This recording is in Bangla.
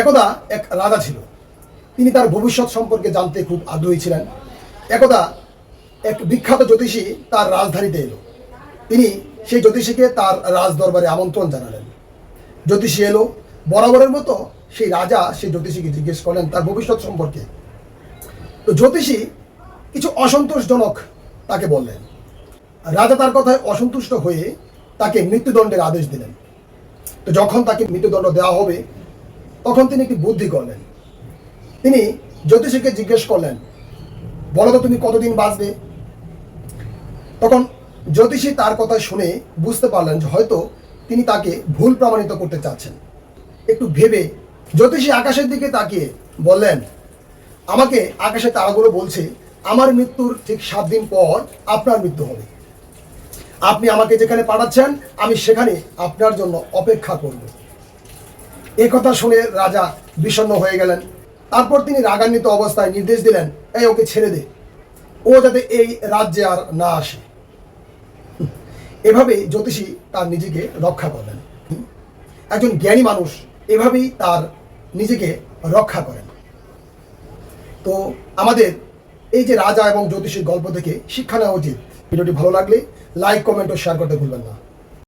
একদা এক রাজা ছিল। তিনি তার ভবিষ্যৎ সম্পর্কে জানতে খুব আগ্রহী ছিলেন। একদা এক বিখ্যাত জ্যোতিষী তার রাজধানীতে এলো। তিনি সেই জ্যোতিষীকে তার রাজ দরবারে আমন্ত্রণ জানালেন। জ্যোতিষী এলো, বরাবরের মতো সেই রাজা সেই জ্যোতিষীকে জিজ্ঞেস করলেন তার ভবিষ্যৎ সম্পর্কে। তো জ্যোতিষী কিছু অসন্তোষজনক তাকে বললেন। রাজা তার কথায় অসন্তুষ্ট হয়ে তাকে মৃত্যুদণ্ডের আদেশ দিলেন। তো যখন তাকে মৃত্যুদণ্ড দেওয়া হবে তখন তিনি একটি বুদ্ধি করলেন। তিনি জ্যোতিষীকে জিজ্ঞেস করলেন বলো তুমি কতদিন বাঁচবে? তখন জ্যোতিষী তার কথা শুনে বুঝতে পারলেন যে হয়তো তিনি তাকে ভুল প্রমাণিত করতে চাচ্ছেন। একটু ভেবে জ্যোতিষী আকাশের দিকে তাকিয়ে বললেন, আমাকে আকাশে তারাগুলো বলছে, আমার মৃত্যুর ঠিক সাত দিন পর আপনার মৃত্যু হবে। আপনি আমাকে যেখানে পাঠাচ্ছেন, আমি সেখানে আপনার জন্য অপেক্ষা করব। এ কথা শুনে রাজা বিষণ্ণ হয়ে গেলেন। তারপর তিনি রাগান্বিত অবস্থায় নির্দেশ দিলেন, এই ওকে ছেড়ে দে। ও যাতে এই রাজ্যে আর না আসে। এভাবে জ্যোতিষী তার নিজেকে রক্ষা করলেন। একজন জ্ঞানী মানুষ এভাবেই তার নিজেকে রক্ষা করেন। তো আমাদের এই যে রাজা এবং জ্যোতিষীর গল্প থেকে শিক্ষা নেওয়া উচিত। ভিডিওটি ভালো লাগলে লাইক, কমেন্ট ও শেয়ার করতে ভুলবেন না।